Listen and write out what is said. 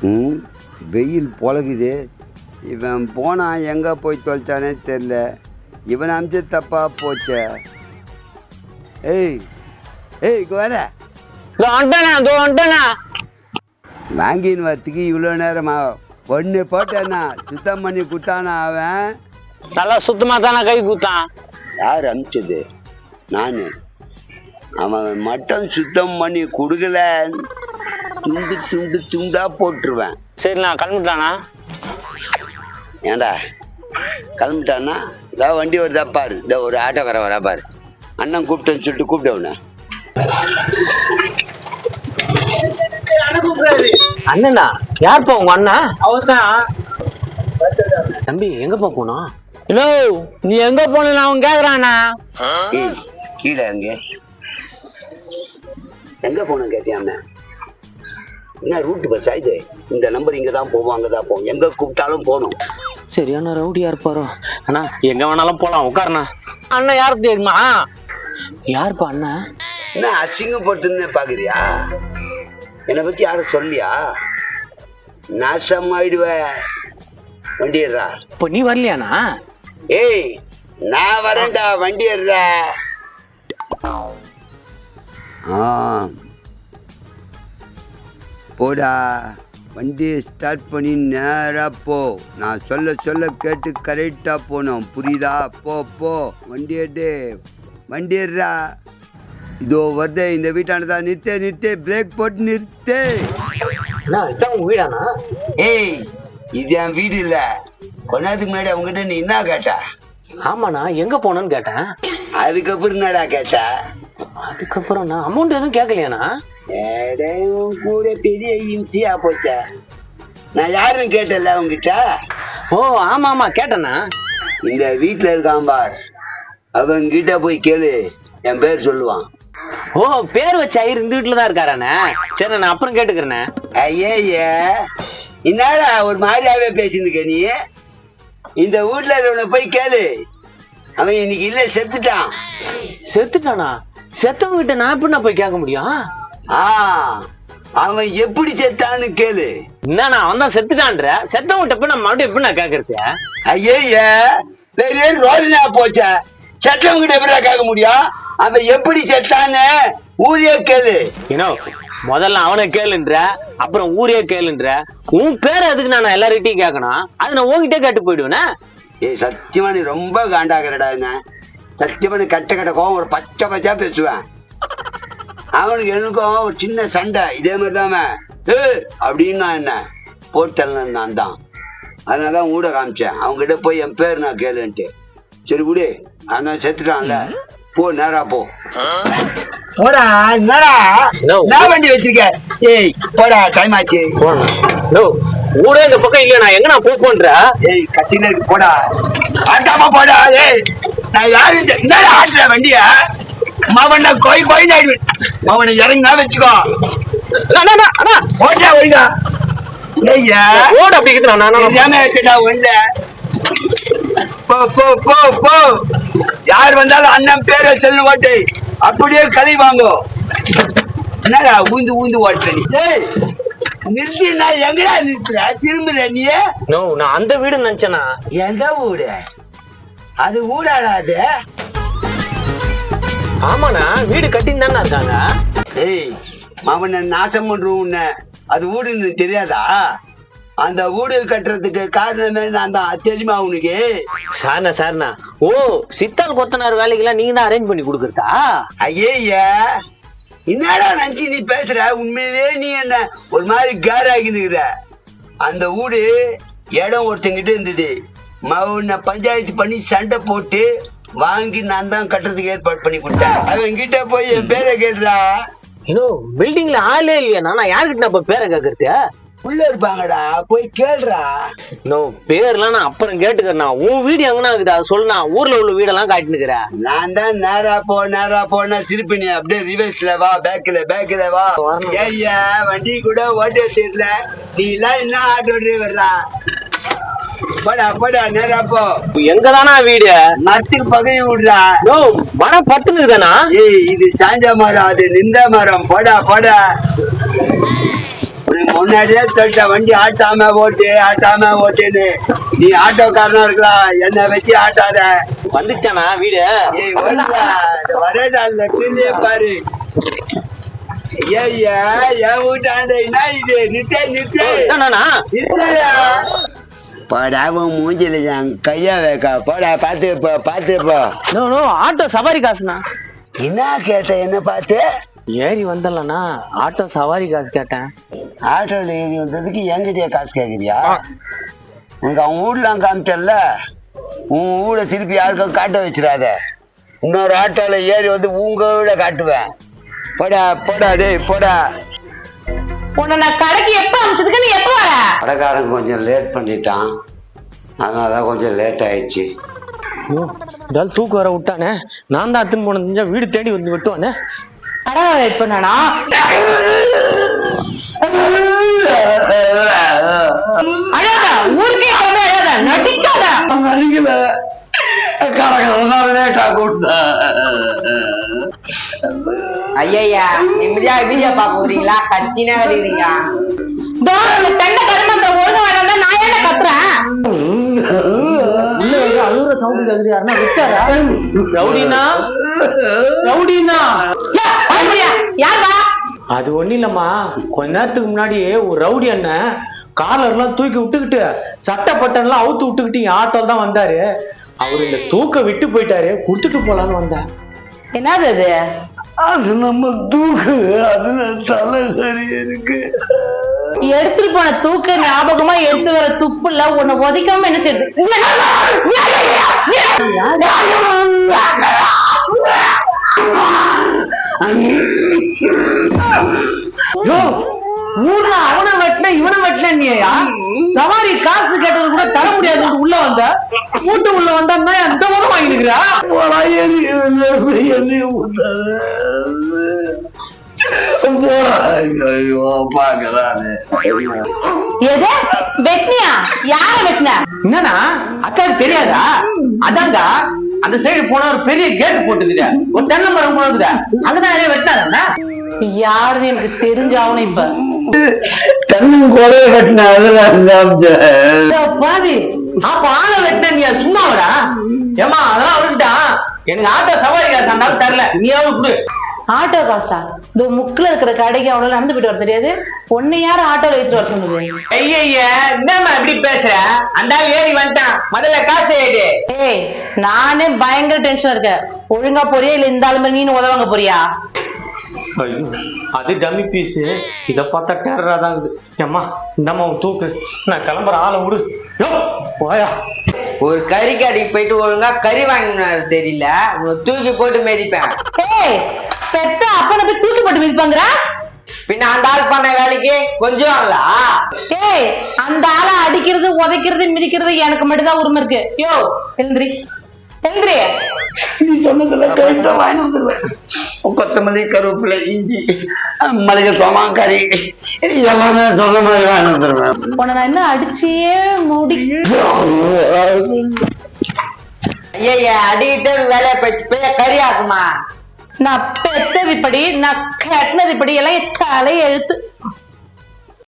ம் வெயில் பொழகுது. இவன் போனான் எங்கே போய் தொலைச்சானே தெரில. இவன் அமிச்ச தப்பா போச்சே. ஏய் ஏய் வர வாங்கின்னு வரத்துக்கு இவ்வளோ நேரமா? ஒன்று போட்டேன்னா சுத்தம் பண்ணி கொடுத்தானா அவன்? நல்லா சுத்தமாக தானே கை கூத்தான். யார் அமிச்சது? நான். அவன் மட்டும் சுத்தம் பண்ணி கொடுக்கல. துண்டு துண்டு துண்டா போட்டுருவேன். சரிண்ணா கிளம்பிட்டானா ஏண்டா? கிளம்பிட்டான்னா இதோ வண்டி வருதா பாரு. இந்த ஒரு ஆட்டோக்கார வரா பாரு. அண்ணன் கூப்பிட்டேன்னு சொல்லிட்டு கூப்பிட்டவன அண்ணனா? யார்ப்பா உங்க அண்ணா? அவர்தான். தம்பி எங்கப்பா போனோம்? ஹலோ நீ எங்க போன அவன் கேக்குறானா? கீழே எங்க எங்க போகணும் கேட்டியாம என்ன ரூட் பஸ் இது? இந்த நம்பர் இங்க தான் போவோம் அங்க தான் போவோம். எங்க கூப்பிட்டாலும் போகணும். சரியான ரவுடியா இருப்பாரோ? அண்ணா எங்க வேணாலும் போலாம். உட்காருண்ணா. அண்ணன் யார் தெரியுமா? யாருப்பா அண்ணன் என்ன அசிங்கப்படுத்துன்னு பாக்குறியா? என்னை பத்தி யாரும் சொல்லியா? நாசம் ஆயிடுவ வண்டி ஏறா இப்போ நீ வரலையாண்ணா? ஏய் நான் வரேன்டா வண்டி ஏறா ஆ போடா. வண்டியை ஸ்டார்ட் பண்ணி நேராக போ. நான் சொல்ல சொல்ல கேட்டு கரெக்டாக போகணும் புரியுதா? போ போ. வண்டி எடு. வண்டி ஏறுடா இதோ வருதே. இந்த வீட்டானதா நிறுத்து நிறுத்து. பிரேக் போட்டு நிறுத்து. ஏய் இது என் வீடு இல்லை. கொஞ்ச நேரத்துக்கு முன்னாடி அவங்ககிட்ட நீ என்ன கேட்ட? ஆமாண்ணா எங்க போனேன்னு கேட்டேன். அதுக்கப்புறம் என்னடா கேட்ட? அதுக்கப்புறம் நான் அமௌண்ட் எதுவும் கேட்கலையாண்ணா உன் கூட பெரிய இம்சியா போச்ச. நான் யாருன்னு கேட்டல உங்ககிட்ட ஓ ஆமா ஆமா கேட்டேண்ணா. இந்த வீட்டுல இருக்கான் பார். அவன் கிட்ட போய் கேளு. என் பேர் சொல்லுவான். ஓ பேர் வச்ச ஐயர் இந்த வீட்டுல தான் இருக்காராண்ணே. சரி நான் அப்புறம் கேட்டுக்கிறேண்ணே. ஐயே என்னடா ஒரு மாதிரியாவே பேசியிருக்க நீ? இந்த வீட்டுல இருக்கவனை போய் கேளு. அவன் இன்னைக்கு இல்ல செத்துட்டான். செத்துட்டானா? செத்தவங்க கிட்ட நான் எப்படி போய் கேட்க முடியும்? ஆ அவன் எப்படி செத்தான்னு கேளு. என்னண்ணா அவன் தான் செத்துட்டான்ற? செத்தவங்க கிட்ட போய் நான் மறுபடியும் எப்படி நான் கேட்கறது? ஐயே பெரிய ரோதனா போச்ச. செத்தவங்கிட்ட எப்படி கேட்க முடியும்? அவன் எப்படி செத்தான்னு ஊதிய கேளு. ஏனோ முதல்ல அவனை கேளுன்ற அப்புறம் ஊரே கேளுன்ற. உன் பேர் எதுக்கு நான் எல்லார்கிட்டயும் கேட்கணும்? அது நான் உன்கிட்ட கேட்டு போயிடுவேனே? ஏய் சத்தியமா நீ ரொம்ப காண்டாகிறடா என்ன? சத்தியமா நீ கட்ட கட்ட கோவம் ஒரு பச்சை பச்சா பேசுவேன். அவனுக்கு எனக்கும் ஒரு சின்ன சண்டை. இதே மாதிரி தான் ஏ அப்படின்னு நான் என்ன? போட்டல நான் தான். அதனால தான் ஊட காமிச்சேன். அவங்ககிட்ட போய் என் பேர் நான் கேளுன்ட்டு. சரி விடு. அதான் செத்துட்டான்ல. போ நேரா போ. போடா No. நான் வண்டி வச்சிருக்க? ஏய் போடா டைம் ஆச்சு. நோ ஊரே இந்த பக்கம் இல்லையா? நான் எங்க நான் போய் பண்ற ஏய் கட்சியில இருக்கு போடா. ஆட்டாம போடா ஏய். நான் யாரு? இந்த- என்னடா ஆட்டுற வண்டிய. மாவன கோய் கோய் ஆயிடுவேன் மாவன இறங்கினா வச்சுக்கோ. ஓட்டா ஒழுங்கா ஐயா ஓடு அப்படி இருக்குது நான் நான் தெரியாம வச்சுடா ஒண்ணு போ போ போ போ. யார் வந்தாலும் அண்ணன் பேரை சொல்லு ஓட்டு. அப்படியே களி வாங்கோ. என்னடா ஊந்து ஊந்து ஓட்டுற நீ? நிறுத்தி நான் எங்கடா நிறுத்துற? திரும்புற நீ? நோ நான் அந்த வீடு நினைச்சேனா எந்த ஊரு? அது ஊடாடா அது ஆமாண்ணா வீடு கட்டின்னு தானே இருக்காங்க. ஏய் மாமன்ன நாசம் பண்றோம் உன்னை. அது வீடுன்னு தெரியாதா? அந்த வீடு கட்டுறதுக்கு காரணமே நான் தான் தெரியுமா உனக்கு? சார்ண்ணா சார்ண்ணா. ஓ சித்தால் கொத்தனார் வேலைக்கெல்லாம் நீங்க தான் அரேஞ்ச் பண்ணி கொடுக்குறதா? ஐயே என்னடா நினைச்சு நீ பேசுற? உண்மையிலேயே நீ என்ன ஒரு மாதிரி கேர் ஆகினுக்குற. அந்த வீடு இடம் ஒருத்தங்கிட்ட இருந்தது. உன்னை பஞ்சாயத்து பண்ணி சண்டை போட்டு வாங்கி நான் தான் கட்டுறதுக்கு ஏற்பாடு பண்ணி கொடுத்தேன். அவன் கிட்ட போய் என் பேரை கேட்டுறா இன்னும் பில்டிங்ல ஆளே இல்லையா நான் யாருக்கிட்ட நான் இப்ப பேரை கேக்குறது உள்ள இருப்பாங்கடா போய் கேளுடா. நோ பேர்லாம் நான் அப்புறம் கேட்டுக்கிறேன் உன் வீடு எங்கனா இருக்குது? அதை சொல்லுண்ணா ஊர்ல உள்ள வீடெல்லாம் காட்டினுக்கிறேன் நான் தான் நேரா போ நேரா போனா திருப்பி நீ அப்படியே ரிவர்ஸ்ல வா பேக்ல பேக்ல வா. ஏய்யா வண்டி கூட ஓட்ட தெரியல நீ எல்லாம் என்ன ஆட்டோ டிரைவர்ரா போடா போடா நேரா போ. எங்கதானா வீடு? மரத்துக்கு பகையை விடுறா. நோ மரம் பத்துனுக்குதானா ஏய் இது சாஞ்ச மரம் அது நின்ற மரம். போடா போடா. முன்னாடியே சொல்லிட்ட வண்டி ஆட்டாம ஓட்டு ஆட்டாம ஓட்டுன்னு. நீ ஆட்டோக்காரனா இருக்கலாம் என்ன வச்சு ஆட்டாத. வந்துச்சானா வீடு? வருடா வரேடா லெப்டிலே பாரு. ஐயா என் வீட்டாண்ட என்ன இது? நித்த நித்து நித்துயா போடா உன் மூஞ்சில கையா வைக்கா. போடா பாத்து போ பாத்து போ. நோ நோ ஆட்டோ சவாரி காசுண்ணா. என்ன கேட்ட என்ன பார்த்து? ஏறி வந்தலண்ணா ஆட்டோ சவாரி காசு கேட்டேன். ஆட்டோல ஏறி வந்ததுக்கு என்கிட்டயே காசு கேக்குறியா? உனக்கு அவன் ஊர்லாம் காமிச்சல்ல? உன் ஊரை திருப்பி யாருக்கும் காட்ட வச்சிடாத. இன்னொரு ஆட்டோல ஏறி வந்து உங்க வீட காட்டுவேன். போடா போடா டேய் போடா. உன்னை நான் கடைக்கு எப்ப அமிச்சதுக்கு நீ எப்ப கடைக்காரன் கொஞ்சம் லேட் பண்ணிட்டான். அதனால தான் கொஞ்சம் லேட் ஆயிடுச்சு. ஓ இதால் தூக்கு வர விட்டானே? நான் தான் அத்துன்னு போன தெரிஞ்சா வீடு தேடி வந்து விட்டுவானே? கடை வெயிட் பண்ணனா? அழாத ஊருக்கே கொண்டு அழாத நடிக்காத. லேட் ஆகும் ஐயா நிம்மதியா வீடியோ பார்க்க போறீங்களா? கத்தினா அந்த தென்னை கருமந்த ஒழுங்கு வேணாம் நான் ஏன்டா கத்துறேன்? அழுகுற சவுண்ட் கேக்குது யாருன்னா விட்டாரா? ரவுடினா? ரவுடினா? அது ஒண்ணும் இல்லம்மா. கொஞ்ச நேரத்துக்கு முன்னாடி ஒரு ரவுடி அண்ணன் காலர் எல்லாம் தூக்கி விட்டுக்கிட்டு சட்டை பட்டன் எல்லாம் அவுத்து விட்டுக்கிட்டு என் ஆட்டோல தான் வந்தாரு. அவர் இந்த தூக்க விட்டு போயிட்டாரு கொடுத்துட்டு போலான்னு வந்தேன். என்னது அது? அது நம்ம தூக்கு அதுல தலைகறி இருக்கு. எடுத்துட்டு போன தூக்க ஞாபகமா எடுத்து வர துப்புல உன்னை உதைக்காம என்ன செய்யுது ஊர்ல அவனை வெட்டின இவனை வெட்டின நீயா சவாரி காசு கேட்டது கூட தர முடியாதுன்னு உள்ள வந்த. வீட்டு உள்ள வந்தா அந்த மதம் வாங்கினுக்கிறா? எது? வெட்டினியா யார வெட்டின? என்னன்னா அக்காவுக்கு தெரியாதா? அதான்டா. அந்த சைடு போனா ஒரு பெரிய கேட் போட்டுக்குது. ஒரு தென்னை மரம் போனதுல அங்கதான் நிறைய வெட்டினாரா யாருன்னு எனக்கு தெரிஞ்சாவணும் இப்ப. தன்னும் கொலைய கட்டின பாவி அப்ப ஆளை வெட்டின நீ சும்மாவடா? ஏமா அதெல்லாம் அவருக்கிட்டான் எனக்கு ஆட்டோ சவாரி காசு அந்த ஆள் தரல. நீயாவது கொடு. ஆட்டோ காசா? இந்த முக்குல இருக்கிற கடைக்கு அவ்வளவு நடந்து போயிட்டு வர தெரியாது. ஒன்னு யார் ஆட்டோல ஏற்றிட்டு வர சொன்னது? ஐய என்னம்மா இப்படி பேசுற? அந்த ஆள் ஏறி வந்துட்டான். முதல்ல காசு ஏடு ஏய் நானே பயங்கர டென்ஷன் இருக்கேன். ஒழுங்கா போறியா? இல்ல இந்த ஆளு மாதிரி நீ உதவாங்க போறியா? ஐயோ அது டம்மி பீஸ் இத பார்த்தா டெரரா தான் இருக்குது. ஏம்மா இந்தம்மா உன் தூக்கு. நான் கிளம்புற ஆளை விடு. யோ போயா ஒரு கறி கடைக்கு போயிட்டு ஒழுங்கா கறி வாங்கினாரு தெரியல. உன்னை தூக்கி போட்டு மிதிப்பேன். ஏய் பெத்த அப்பனை போய் தூக்கி போட்டு மிதிப்பாங்கற பின்ன அந்த ஆள் பண்ண வேலைக்கு கொஞ்சம் ஆகலா ஏய் அந்த ஆளை அடிக்கிறது உதைக்கிறது மிதிக்கிறது எனக்கு மட்டும்தான் உரிமை இருக்கு. யோ எழுந்திரி. எழுந்திரி. நீ சொன்னதுல கரெக்டா வாங்கி வந்துடுவேன் கொத்தமல்லி கருவேப்பிலை இஞ்சி மளிகை சாமான் கறி எல்லாமே சொன்ன மாதிரி வாங்கி வந்துடுவேன் உன்னை நான் என்ன அடிச்சியே முடி ஐயா அடிக்கிட்டு வேலையை போச்சு போய் கறி ஆக்குமா நான் பெத்தது இப்படி நான் கட்டினது இப்படி எல்லாம் என் தலை எழுத்து